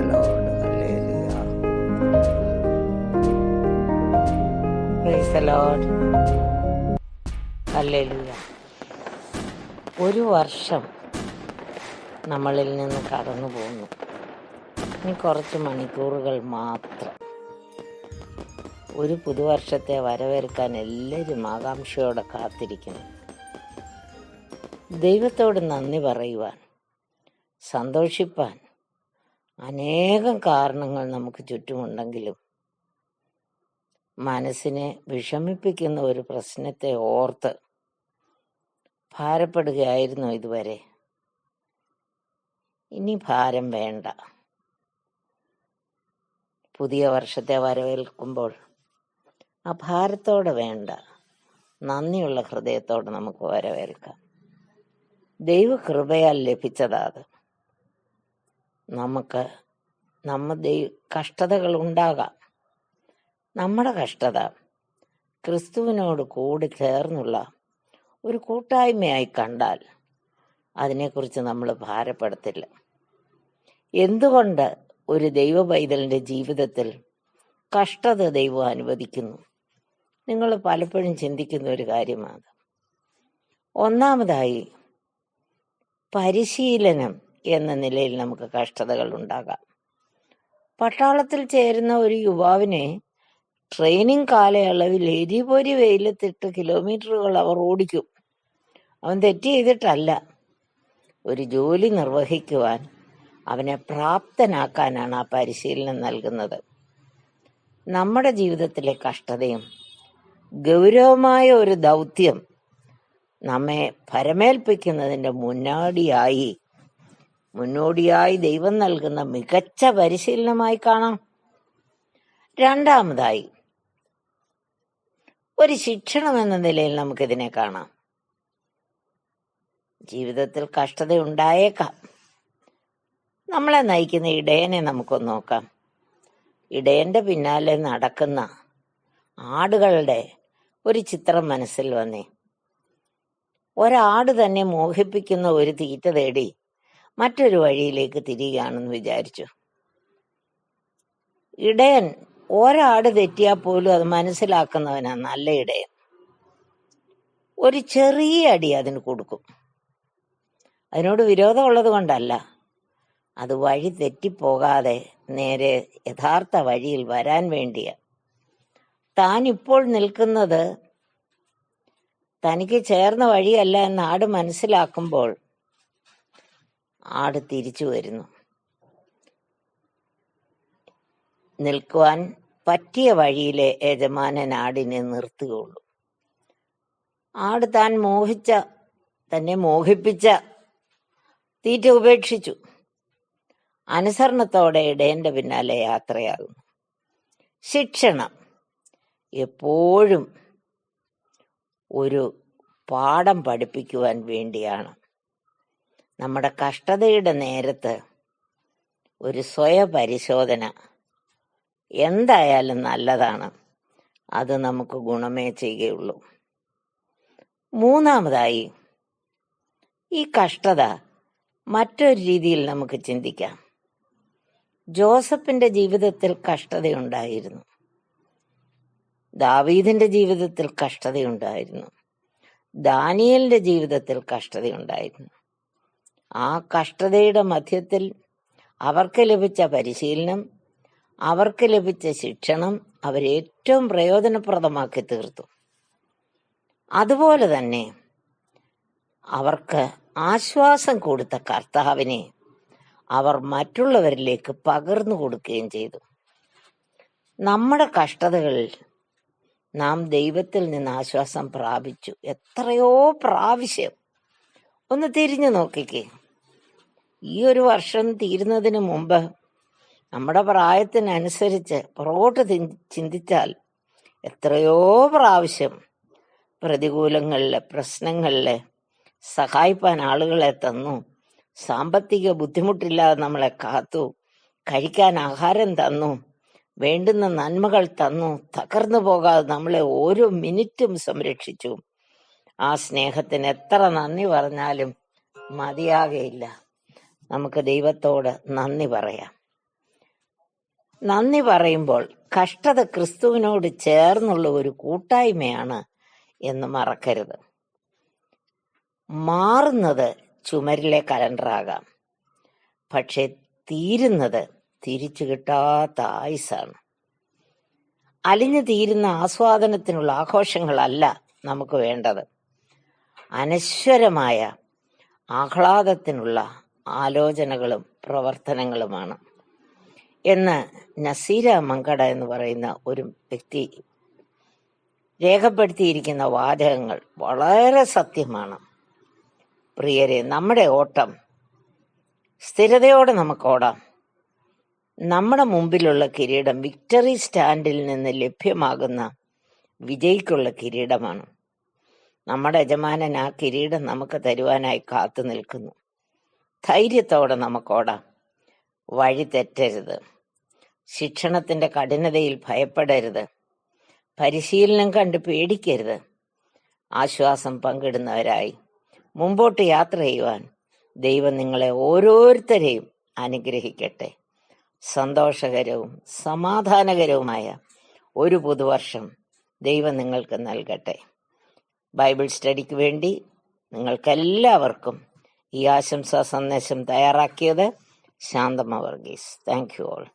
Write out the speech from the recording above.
Lord. Hallelujah. Praise Lord. ഒരു വർഷം നമ്മളിൽ നിന്ന് കടന്നു പോകുന്നു ഇനി കുറച്ച് മണിക്കൂറുകൾ മാത്രം ഒരു പുതുവർഷത്തെ വരവേൽക്കാൻ എല്ലാവരും ആകാംക്ഷയോടെ കാത്തിരിക്കുന്നു ദൈവത്തോട് നന്ദി പറയുവാൻ സന്തോഷിപ്പാൻ. അനേകം കാരണങ്ങൾ നമുക്ക് ചുറ്റുമുണ്ടെങ്കിലും മനസ്സിനെ വിഷമിപ്പിക്കുന്ന ഒരു പ്രശ്നത്തെ ഓർത്ത് ഭാരപ്പെടുകയായിരുന്നു ഇതുവരെ. ഇനി ഭാരം വേണ്ട. പുതിയ വർഷത്തെ വരവേൽക്കുമ്പോൾ ആ ഭാരത്തോടെ വേണ്ട. നന്ദിയുള്ള ഹൃദയത്തോടെ നമുക്ക് വരവേൽക്കാം. ദൈവകൃപയാൽ ലഭിച്ചതാ അത്. നമുക്ക് നമ്മ ദൈ കഷ്ടതകൾ ഉണ്ടാകാം. നമ്മുടെ കഷ്ടത ക്രിസ്തുവിനോട് കൂടി ചേർന്നുള്ള ഒരു കൂട്ടായ്മയായി കണ്ടാൽ അതിനെക്കുറിച്ച് നമ്മൾ ഭാരപ്പെടത്തില്ല. എന്തുകൊണ്ട് ഒരു ദൈവ പൈതലിന്റെ ജീവിതത്തിൽ കഷ്ടത ദൈവം അനുവദിക്കുന്നു? നിങ്ങൾ പലപ്പോഴും ചിന്തിക്കുന്ന ഒരു കാര്യമാണ്. ഒന്നാമതായി പരിശീലനം എന്ന നിലയിൽ നമുക്ക് കഷ്ടതകൾ ഉണ്ടാകാം. പട്ടാളത്തിൽ ചേരുന്ന ഒരു യുവാവിനെ ട്രെയിനിങ് കാലയളവിൽ എരിപൊരി വെയിലത്തിട്ട് കിലോമീറ്ററുകൾ അവർ ഓടിക്കും. അവൻ തെറ്റ് ചെയ്തിട്ടല്ല. ഒരു ജോലി നിർവഹിക്കുവാൻ അവനെ പ്രാപ്തനാക്കാനാണ് ആ പരിശീലനം നൽകുന്നത്. നമ്മുടെ ജീവിതത്തിലെ കഷ്ടതയും ഗൗരവമായ ഒരു ദൗത്യം നമ്മെ പരമേൽപ്പിക്കുന്നതിന്റെ മുന്നോടിയായി മുന്നോടിയായി ദൈവം നൽകുന്ന മികച്ച പരിശീലനമായി കാണാം. രണ്ടാമതായി ഒരു ശിക്ഷണം എന്ന നിലയിൽ നമുക്കിതിനെ കാണാം. ജീവിതത്തിൽ കഷ്ടത ഉണ്ടായേക്കാം. നമ്മളെ നയിക്കുന്ന ഇടയനെ നമുക്കൊന്ന് നോക്കാം. ഇടയന്റെ പിന്നാലെ നടക്കുന്ന ആടുകളുടെ ഒരു ചിത്രം മനസ്സിൽ വന്നേ. ഒരാട് തന്നെ മോഹിപ്പിക്കുന്ന ഒരു തീറ്റ തേടി മറ്റൊരു വഴിയിലേക്ക് തിരിയുകയാണെന്ന് വിചാരിച്ചു. ഇടയൻ ഒരാട് തെറ്റിയാൽ പോലും അത് മനസ്സിലാക്കുന്നവനാണ് നല്ല ഇടയൻ. ഒരു ചെറിയ അടി അതിന് കൊടുക്കും. അതിനോട് വിരോധമുള്ളത് കൊണ്ടല്ല. അത് വഴി തെറ്റിപ്പോകാതെ നേരെ യഥാർത്ഥ വഴിയിൽ വരാൻ വേണ്ടിയ. താൻ ഇപ്പോൾ നിൽക്കുന്നത് തനിക്ക് ചേർന്ന വഴിയല്ല എന്ന് ആട് മനസ്സിലാക്കുമ്പോൾ ആട് തിരിച്ചു വരുന്നു. നിൽക്കുവാൻ പറ്റിയ വഴിയിലെ യജമാനൻ ആടിനെ നിർത്തുകയുള്ളൂ. ആട് താൻ മോഹിച്ച തന്നെ മോഹിപ്പിച്ച തീറ്റ ഉപേക്ഷിച്ചു. അനുസരണത്തോടെ ഇടേന്റെ പിന്നാലെ യാത്രയാകുന്നു. ശിക്ഷണം. എപ്പോഴും ഒരു പാഠം പഠിപ്പിക്കുവാൻ വേണ്ടിയാണ്. നമ്മുടെ കഷ്ടതയുടെ നേരത്ത് ഒരു സ്വയപരിശോധന എന്തായാലും നല്ലതാണ്. അത് നമുക്ക് ഗുണമേ ചെയ്യുകയുള്ളൂ. മൂന്നാമതായി ഈ കഷ്ടത മറ്റൊരു രീതിയിൽ നമുക്ക് ചിന്തിക്കാം. ജോസഫിന്റെ ജീവിതത്തിൽ കഷ്ടതയുണ്ടായിരുന്നു. ദാവീദിന്റെ ജീവിതത്തിൽ കഷ്ടതയുണ്ടായിരുന്നു. ദാനിയലിന്റെ ജീവിതത്തിൽ കഷ്ടതയുണ്ടായിരുന്നു. ആ കഷ്ടതയുടെ മധ്യത്തിൽ അവർക്ക് ലഭിച്ച പരിശീലനം അവർക്ക് ലഭിച്ച ശിക്ഷണം അവരേറ്റവും പ്രയോജനപ്രദമാക്കി തീർത്തു. അതുപോലെ തന്നെ അവർക്ക് ആശ്വാസം കൊടുത്ത കർത്താവിനെ അവർ മറ്റുള്ളവരിലേക്ക് പകർന്നു കൊടുക്കുകയും ചെയ്തു. നമ്മുടെ കഷ്ടതകളിൽ നാം ദൈവത്തിൽ നിന്ന് ആശ്വാസം പ്രാപിച്ചു. എത്രയോ പ്രാവശ്യം ഒന്ന് തിരിഞ്ഞു നോക്കിക്കേ. ഈ ഒരു വർഷം തീരുന്നതിന് മുമ്പ് നമ്മുടെ പ്രായത്തിനനുസരിച്ച് പുറകോട്ട് ചിന്തിച്ചാൽ എത്രയോ പ്രാവശ്യം പ്രതികൂലങ്ങളിലെ പ്രശ്നങ്ങളിലെ സഹായിപ്പാൻ ആളുകളെ തന്നു. സാമ്പത്തിക ബുദ്ധിമുട്ടില്ലാതെ നമ്മളെ കാത്തു. കഴിക്കാൻ ആഹാരം തന്നു. വേണ്ടുന്ന നന്മകൾ തന്നു. തകർന്നു പോകാതെ നമ്മളെ ഓരോ മിനിറ്റും സംരക്ഷിച്ചു. ആ സ്നേഹത്തിന് എത്ര നന്ദി പറഞ്ഞാലും മതിയാകയില്ല. നമുക്ക് ദൈവത്തോട് നന്ദി പറയാം. നന്ദി പറയുമ്പോൾ കഷ്ടത ക്രിസ്തുവിനോട് ചേർന്നുള്ള ഒരു കൂട്ടായ്മയാണ് എന്ന് മറക്കരുത്. മാറുന്നത് ചുമരിലെ കലണ്ടറാകാം. പക്ഷെ തീരുന്നത് തിരിച്ചു കിട്ടാത്ത ആയുസാണ്. അലിഞ്ഞു തീരുന്ന ആസ്വാദനത്തിനുള്ള ആഘോഷങ്ങളല്ല നമുക്ക് വേണ്ടത്. അനശ്വരമായ ആഹ്ലാദത്തിനുള്ള ആലോചനകളും പ്രവർത്തനങ്ങളുമാണ്. എന്ന് നസീര മങ്കട എന്ന് പറയുന്ന ഒരു വ്യക്തി രേഖപ്പെടുത്തിയിരിക്കുന്ന വാചകങ്ങൾ വളരെ സത്യമാണ്. പ്രിയരെ നമ്മുടെ ഓട്ടം സ്ഥിരതയോടെ നമുക്ക് ഓടാം. നമ്മുടെ മുമ്പിലുള്ള കിരീടം വിക്ടറി സ്റ്റാൻഡിൽ നിന്ന് ലഭ്യമാകുന്ന വിജയിക്കുള്ള കിരീടമാണ്. നമ്മുടെ യജമാനൻ ആ കിരീടം നമുക്ക് തരുവാനായി കാത്തു നിൽക്കുന്നു. ധൈര്യത്തോടെ നമുക്കോടാം വഴി തെറ്റരുത്. ശിക്ഷണത്തിന്റെ കഠിനതയിൽ ഭയപ്പെടരുത്. പരിശീലനം കണ്ട് പേടിക്കരുത്. ആശ്വാസം പങ്കിടുന്നവരായി. മുമ്പോട്ട് യാത്ര ചെയ്യുവാൻ ദൈവം നിങ്ങളെ ഓരോരുത്തരെയും അനുഗ്രഹിക്കട്ടെ. സന്തോഷകരവും സമാധാനകരവുമായ ഒരു പുതുവർഷം ദൈവം നിങ്ങൾക്ക് നൽകട്ടെ. ബൈബിൾ സ്റ്റഡിക്ക് വേണ്ടി നിങ്ങൾക്കെല്ലാവർക്കും ഈ ആശംസാ സന്ദേശം തയ്യാറാക്കിയത് Shanthamma Varghese. Thank you all.